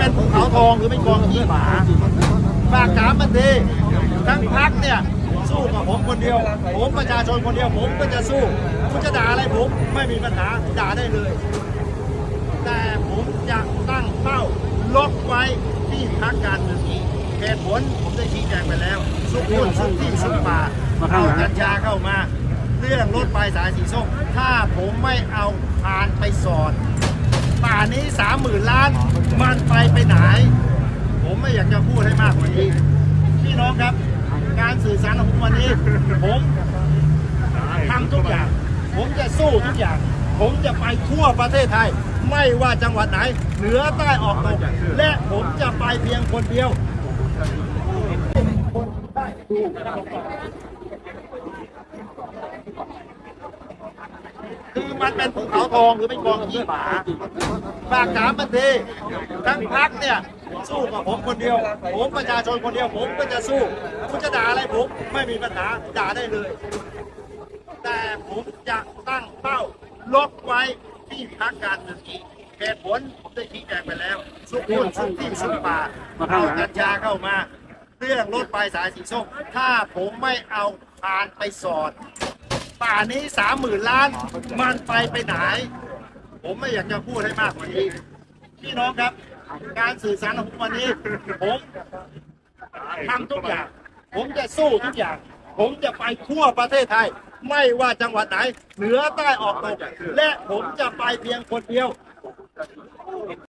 เป็นภูเขาทองหรือเป็นกองขี้หมาฝากถามมันดีทั้งพักเนี่ยสู้กับผมคนเดียว ผมประชาชนคนเดียวผมก็จะสู้คุณจะด่าอะไรผมไม่มีปัญหาด่าได้เลย แต่ผมจะตั้งเป้าลดไว้ที่พักการเมืองนี้เหตุผลผมได้ชี้แจงไปแล้ว สุกคนสุกที่สุกป่าเอากัญชาเข้ามา เรื่องรถไฟสายสีส้มถ้าผมไม่เอาพานไปสอด นี้สามหมื่นล้าน มันไปไปไหน ผมไม่อยากจะพูดให้มากกว่านี้ พี่น้องครับ การสื่อสารของผมวันนี้ ผมทำทุกอย่าง ผมจะสู้ทุกอย่าง ผมจะไปทั่วประเทศไทย ไม่ว่าจังหวัดไหน เหนือใต้ออกตก และผมจะไปเพียงคนเดียวคือ มันเป็นภูเขาทองหรือเป็นกองขี้หมาฝากถามมันดีทั้งพักเนี่ยสู้กับผมคนเดียว ผมประชาชนคนเดียวผมก็จะสู้ คุณจะด่าอะไรผมไม่มีปัญหาด่าได้เลย แต่ผมจะตั้งเป้าลดไว้ที่พักการเมืองนี้เหตุผลผมได้ชี้แจงไปแล้ว สุกคนสุกที่สุกป่าเอากัญชาเข้ามา เรื่องรถไฟสายสีส้มถ้าผมไม่เอาพานไปสอด ป่านี้สามหมื่นล้าน มันไปไปไหน ผมไม่อยากจะพูดให้มากกว่านี้ พี่น้องครับ การสื่อสารของผมวันนี้ ผมทำทุกอย่าง ผมจะสู้ทุกอย่าง ผมจะไปทั่วประเทศไทย ไม่ว่าจังหวัดไหน เหนือใต้ออกตก และผมจะไปเพียงคนเดียว